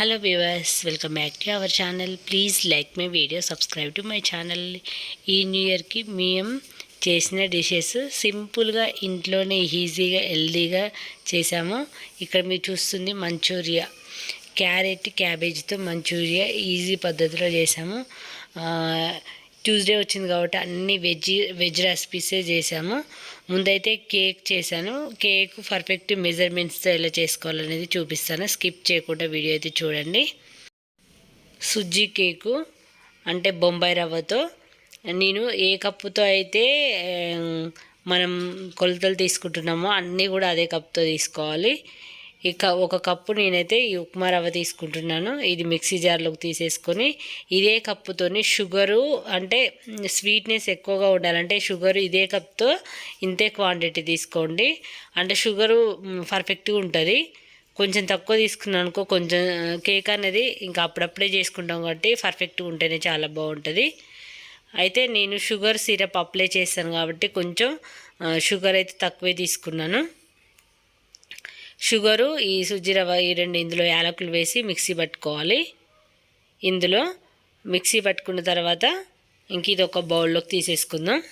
Hello viewers welcome back to our channel please like my video subscribe to my channel ఈ new ఇయర్కి మేము చేసిన dishes సింపుల్గా ఇంట్లోనే ఈజీగా హెల్దీగా చేసాము ఇక్కడ మీరు చూస్తుంది మంచూరియా. క్యారెట్ క్యాబేజీతో మంచూరియా ఈజీ పద్ధతిలో చేసాము ట్యూస్డే వచ్చింది కాబట్టి అన్ని వెజ్ వెజ్ రెసిపీసే చేసాము ముందైతే కేక్ చేశాను. కేక్ పర్ఫెక్ట్ మెజర్మెంట్స్తో ఎలా చేసుకోవాలనేది చూపిస్తాను. స్కిప్ చేయకుండా వీడియో అయితే చూడండి. సుజ్జీ కేకు అంటే బొంబాయి రవ్వతో. నేను ఏ కప్పుతో అయితే మనం కొలతలు తీసుకుంటున్నామో అన్నీ కూడా అదే కప్తో తీసుకోవాలి. ఇక ఒక కప్పు నేనైతే ఈ ఉప్మా రవ్వ తీసుకుంటున్నాను. ఇది మిక్సీ జార్లోకి తీసేసుకొని ఇదే కప్పుతోని షుగరు అంటే స్వీట్నెస్ ఎక్కువగా ఉండాలంటే షుగర్ ఇదే కప్తో ఇంతే క్వాంటిటీ తీసుకోండి. అంటే షుగరు పర్ఫెక్ట్గా ఉంటుంది. కొంచెం తక్కువ తీసుకున్నాను అనుకో కొంచెం కేక్ అనేది ఇంకా అప్పుడప్పుడే చేసుకుంటాం కాబట్టి పర్ఫెక్ట్గా ఉంటేనే చాలా బాగుంటుంది. అయితే నేను షుగర్ సిరప్ అప్లై చేస్తాను కాబట్టి కొంచెం షుగర్ అయితే తక్కువే తీసుకున్నాను. షుగరు ఈ సుజ్జి రవ్వ ఈ రెండు ఇందులో యాలకులు వేసి మిక్సీ పట్టుకోవాలి. ఇందులో మిక్సీ పట్టుకున్న తర్వాత ఇంక ఇది ఒక బౌల్లోకి తీసేసుకుందాం.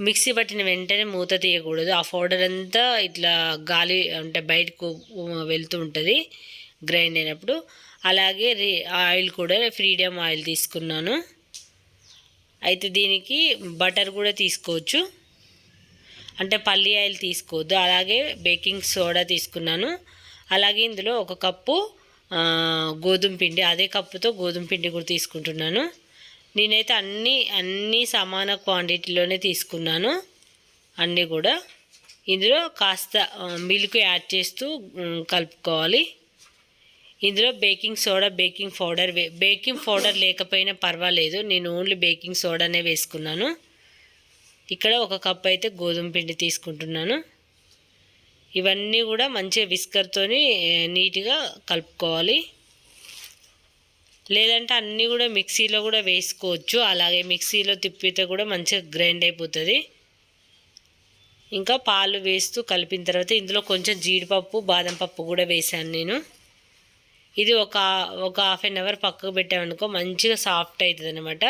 మిక్సీ పట్టిన వెంటనే మూత తీయకూడదు. ఆ పౌడర్ అంతా ఇట్లా గాలి అంటే బయటకు వెళ్తూ ఉంటుంది గ్రైండ్ అయినప్పుడు. అలాగే ఆయిల్ కూడా ఫ్రీడమ్ ఆయిల్ తీసుకున్నాను. అయితే దీనికి బటర్ కూడా తీసుకోవచ్చు. అంటే పల్లి ఆయిల్ తీసుకోవద్దు. అలాగే బేకింగ్ సోడా తీసుకున్నాను. అలాగే ఇందులో ఒక కప్పు గోధుమ పిండి అదే కప్పుతో గోధుమ పిండి కూడా తీసుకుంటున్నాను. నేనైతే అన్నీ అన్నీ సమాన క్వాంటిటీలోనే తీసుకున్నాను. అన్నీ కూడా. ఇందులో కాస్త మిల్క్ యాడ్ చేస్తూ కలుపుకోవాలి. ఇందులో baking soda baking powder baking powder లేకపోయినా పర్వాలేదు. నేను ఓన్లీ బేకింగ్ సోడానే వేసుకున్నాను. ఇక్కడ ఒక కప్ అయితే గోధుమ పిండి తీసుకుంటున్నాను. ఇవన్నీ కూడా మంచిగా విస్కర్తో నీట్గా కలుపుకోవాలి. లేదంటే అన్నీ కూడా మిక్సీలో కూడా వేసుకోవచ్చు. అలాగే మిక్సీలో తిప్పితే కూడా మంచిగా గ్రైండ్ అయిపోతుంది. ఇంకా పాలు వేస్తూ కలిపిన తర్వాత ఇందులో కొంచెం జీడిపప్పు బాదం పప్పు కూడా వేసాను నేను. ఇది ఒక ఒక హాఫ్ అన్ అవర్ పక్కకు పెట్టామనుకో మంచిగా సాఫ్ట్ అవుతుంది అనమాట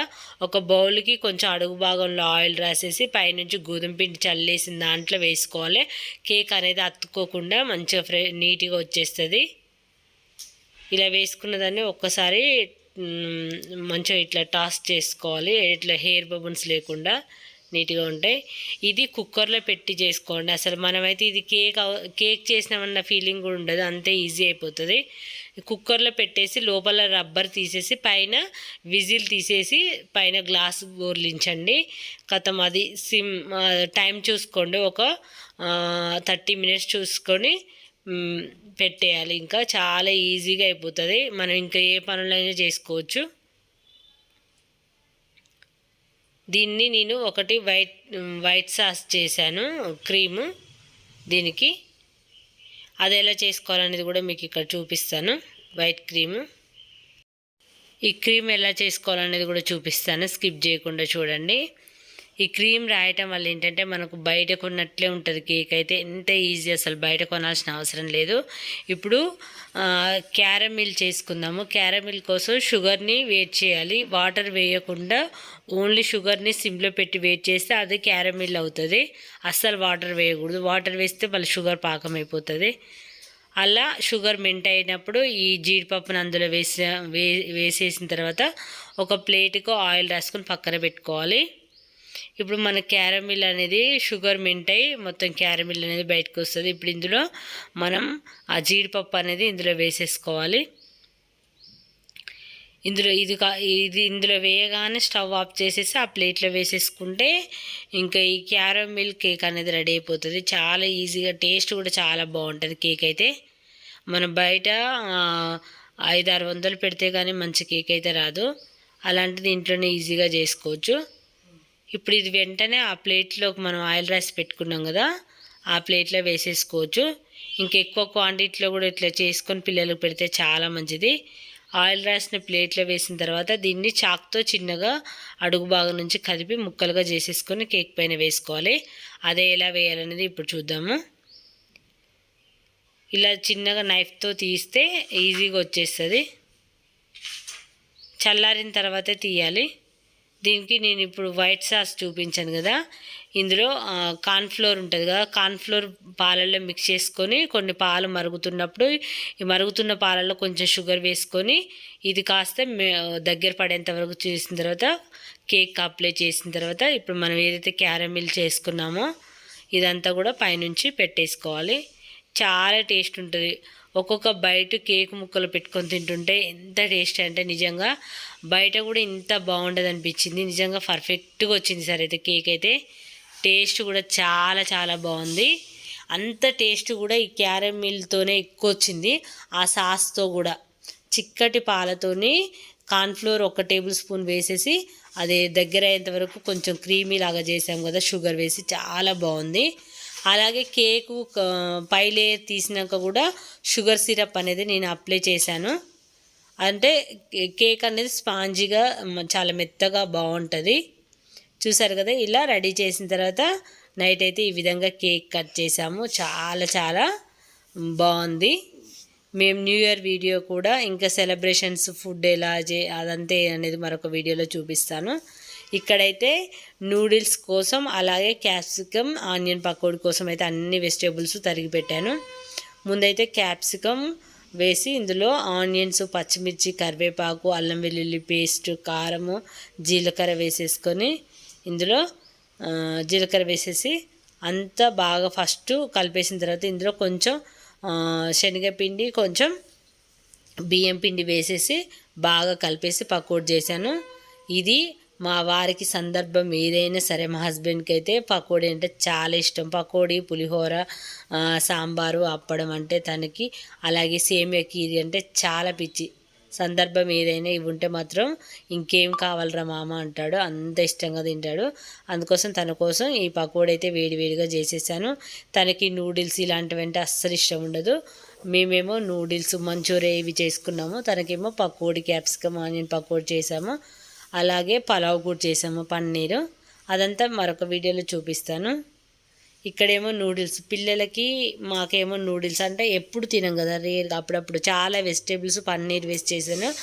ఒక బౌల్కి కొంచెం అడుగు భాగంలో ఆయిల్ రాసేసి పైనుంచి గోధుమ పిండి చల్లేసిన దాంట్లో వేసుకోవాలి. కేక్ అనేది అత్తుకోకుండా మంచిగా ఫ్రె నీట్గా వచ్చేస్తుంది. ఇలా వేసుకున్న దాన్ని ఒక్కసారి మంచిగా ఇట్లా టాస్ చేసుకోవాలి. ఇట్లా హెయిర్ బబున్స్ లేకుండా నీట్గా ఉంటాయి. ఇది కుక్కర్లో పెట్టి చేసుకోండి. అసలు మనమైతే ఇది కేక్ కేక్ చేసినామన్న ఫీలింగ్ కూడా ఉండదు. అంతే ఈజీ అయిపోతుంది. కుక్కర్లో పెట్టేసి లోపల రబ్బర్ తీసేసి పైన విజిల్ తీసేసి పైన గ్లాస్ బోర్లించండి కథం అది సిమ్ టైం చూసుకోండి. ఒక థర్టీ మినిట్స్ చూసుకొని పెట్టేయాలి. ఇంకా చాలా ఈజీగా అయిపోతుంది. మనం ఇంకా ఏ పనులైనా చేసుకోవచ్చు. దీన్ని నేను ఒకటి వైట్ వైట్ సాస్ చేశాను. క్రీము దీనికి. అది ఎలా చేసుకోవాలనేది కూడా మీకు ఇక్కడ చూపిస్తాను. వైట్ క్రీము ఈ క్రీమ్ ఎలా చేసుకోవాలనేది కూడా చూపిస్తాను. స్కిప్ చేయకుండా చూడండి. ఈ క్రీమ్ రాయటం వల్ల ఏంటంటే మనకు బయట కొన్నట్లే ఉంటుంది కేక్ అయితే ఎంత ఈజీ అసలు బయట కొనాల్సిన అవసరం లేదు. ఇప్పుడు క్యారమిల్ చేసుకుందాము. క్యారమిల్ కోసం షుగర్ని వేట్ చేయాలి. వాటర్ వేయకుండా ఓన్లీ షుగర్ని సిమ్లో పెట్టి వేట్ చేస్తే అది క్యారమిల్ అవుతుంది. అస్సలు వాటర్ వేయకూడదు. వాటర్ వేస్తే మళ్ళీ షుగర్ పాకం అయిపోతుంది. అలా షుగర్ మెంట్ అయినప్పుడు ఈ జీడిపప్పును అందులో వేసే వే వేసేసిన తర్వాత ఒక ప్లేట్కు ఆయిల్ రాసుకొని పక్కన పెట్టుకోవాలి. ఇప్పుడు మన క్యారమిల్ అనేది షుగర్ మింట్ అయి మొత్తం క్యారమిల్ అనేది బయటకు వస్తుంది. ఇప్పుడు ఇందులో మనం ఆ జీడిపప్పు అనేది ఇందులో వేసేసుకోవాలి. ఇందులో ఇది ఇది ఇందులో వేయగానే స్టవ్ ఆఫ్ చేసేసి ఆ ప్లేట్లో వేసేసుకుంటే ఇంకా ఈ క్యారమిల్ కేక్ అనేది రెడీ అయిపోతుంది. చాలా ఈజీగా టేస్ట్ కూడా చాలా బాగుంటుంది కేక్ అయితే. మనం బయట ఐదు ఆరు వందలు పెడితే కానీ మంచి కేక్ అయితే రాదు. అలాంటిది ఇంట్లోనే ఈజీగా చేసుకోవచ్చు. ఇప్పుడు ఇది వెంటనే ఆ ప్లేట్లోకి మనం ఆయిల్ రైస్ పెట్టుకున్నాం కదా ఆ ప్లేట్లో వేసేసుకోవచ్చు. ఇంకెక్కువ క్వాంటిటీలో కూడా ఇట్లా చేసుకొని పిల్లలకు పెడితే చాలా మంచిది. ఆయిల్ రైస్ని ప్లేట్లో వేసిన తర్వాత దీన్ని చాక్తో చిన్నగా అడుగు భాగం నుంచి కదిపి ముక్కలుగా చేసేసుకొని కేక్ పైన వేసుకోవాలి. అదే ఎలా వేయాలనేది ఇప్పుడు చూద్దాము. ఇలా చిన్నగా నైఫ్తో తీస్తే ఈజీగా వచ్చేస్తుంది. చల్లారిన తర్వాతే తీయాలి. దీనికి నేను ఇప్పుడు వైట్ సాస్ చూపించాను కదా. ఇందులో కార్న్ఫ్లోర్ ఉంటుంది కదా. కార్న్ఫ్లోర్ పాలల్లో మిక్స్ చేసుకొని కొన్ని పాలు మరుగుతున్నప్పుడు ఈ మరుగుతున్న పాలల్లో కొంచెం షుగర్ వేసుకొని ఇది కాస్త మే- దగ్గర పడేంత వరకు చేసిన తర్వాత కేక్ అప్లై చేసిన తర్వాత ఇప్పుడు మనం ఏదైతే క్యారమిల్ చేసుకున్నామో ఇదంతా కూడా పైనుంచి పెట్టేసుకోవాలి. చాలా టేస్ట్ ఉంటుంది. ఒక్కొక్క బయట కేక్ ముక్కలు పెట్టుకొని తింటుంటే ఎంత టేస్ట్ అంటే నిజంగా బయట కూడా ఇంత బాగుండదు అనిపించింది. నిజంగా పర్ఫెక్ట్గా వచ్చింది సార్ అయితే కేక్ అయితే. టేస్ట్ కూడా చాలా చాలా బాగుంది. అంత టేస్ట్ కూడా ఈ క్యారమిల్తోనే ఎక్కువ వచ్చింది. ఆ సాస్తో కూడా చిక్కటి పాలతోని కార్న్ఫ్లోర్ ఒక టేబుల్ స్పూన్ వేసేసి అది దగ్గర అయ్యేంత వరకు కొంచెం క్రీమీ లాగా చేసాం కదా షుగర్ వేసి చాలా బాగుంది. అలాగే కేకు పై లేయర్ తీసినాక కూడా షుగర్ సిరప్ అనేది నేను అప్లై చేశాను. అంటే కేక్ అనేది స్పాంజీగా చాలా మెత్తగా బాగుంటుంది. చూసారు కదా ఇలా రెడీ చేసిన తర్వాత నైట్ అయితే ఈ విధంగా కేక్ కట్ చేసాము చాలా చాలా బాగుంది. మేము న్యూ ఇయర్ వీడియో కూడా ఇంకా సెలబ్రేషన్స్ ఫుడ్ ఎలా చే అదంతే అనేది మరొక వీడియోలో చూపిస్తాను. ఇక్కడైతే నూడిల్స్ కోసం అలాగే క్యాప్సికమ్ ఆనియన్ పకోడీ కోసం అయితే అన్ని వెజిటేబుల్స్ తరిగి పెట్టాను. ముందైతే క్యాప్సికమ్ వేసి ఇందులో ఆనియన్స్ పచ్చిమిర్చి కరివేపాకు అల్లం వెల్లుల్లి పేస్ట్ కారము జీలకర్ర వేసేసుకొని ఇందులో జీలకర్ర వేసేసి అంతా బాగా ఫస్ట్ కలిపేసిన తర్వాత ఇందులో కొంచెం శనగపిండి కొంచెం బియ్యం పిండి వేసేసి బాగా కలిపేసి పకోడీ చేశాను. ఇది మా వారికి సందర్భం ఏదైనా సరే మా హస్బెండ్కి అయితే పకోడీ అంటే చాలా ఇష్టం. పకోడీ పులిహోర సాంబారు అప్పడం అంటే తనకి అలాగే సేమియా కీరి అంటే చాలా పిచ్చి. సందర్భం ఏదైనా ఇవి ఉంటే మాత్రం ఇంకేం కావాలరా మామ అంటాడు. అంత ఇష్టంగా తింటాడు. అందుకోసం తన కోసం ఈ పకోడీ అయితే వేడివేడిగా చేసేసాను. తనకి నూడిల్స్ ఇలాంటివి అంటే అస్సలు ఇష్టం ఉండదు. మేమేమో నూడిల్స్ మంచూరియా ఇవి చేసుకున్నాము. తనకేమో పకోడీ క్యాప్సికమ్ ఆనియన్ పకోడీ చేసాము. అలాగే పలావ్ కూడా చేసాము పన్నీరు. అదంతా మరొక వీడియోలో చూపిస్తాను. ఇక్కడేమో నూడిల్స్. పిల్లలకి మాకేమో నూడిల్స్ అంటే ఎప్పుడు తినం కదా రేర్ అప్పుడప్పుడు. చాలా వెజిటేబుల్స్ పన్నీర్ వేసి చేశాను.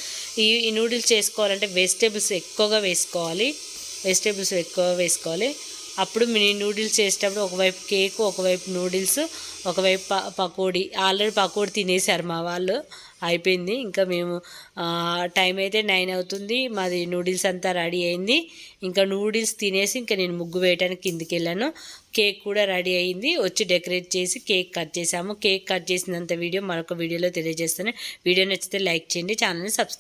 ఈ ఈ నూడిల్స్ చేసుకోవాలంటే వెజిటేబుల్స్ ఎక్కువగా వేసుకోవాలి. వెజిటేబుల్స్ ఎక్కువ వేసుకోవాలి. అప్పుడు మినీ నూడిల్స్ చేసేటప్పుడు ఒకవైపు కేక్ ఒకవైపు నూడిల్స్ ఒకవైపు ప పకోడీ. ఆల్రెడీ పకోడీ తినేశారు మా వాళ్ళు. అయిపోయింది. ఇంకా మేము టైం అయితే నైన్ అవుతుంది. మాది నూడిల్స్ అంతా రెడీ అయింది. ఇంకా నూడిల్స్ తినేసి ఇంకా నేను ముగ్గు వేయడానికి కిందికి వెళ్ళాను. కేక్ కూడా రెడీ అయింది. వచ్చి డెకరేట్ చేసి కేక్ కట్ చేసాము కేక్ కట్ చేసినంత వీడియో మరొక వీడియోలో తెలియజేస్తాను. వీడియో నచ్చితే లైక్ చేయండి. ఛానల్ని సబ్స్క్రైబ్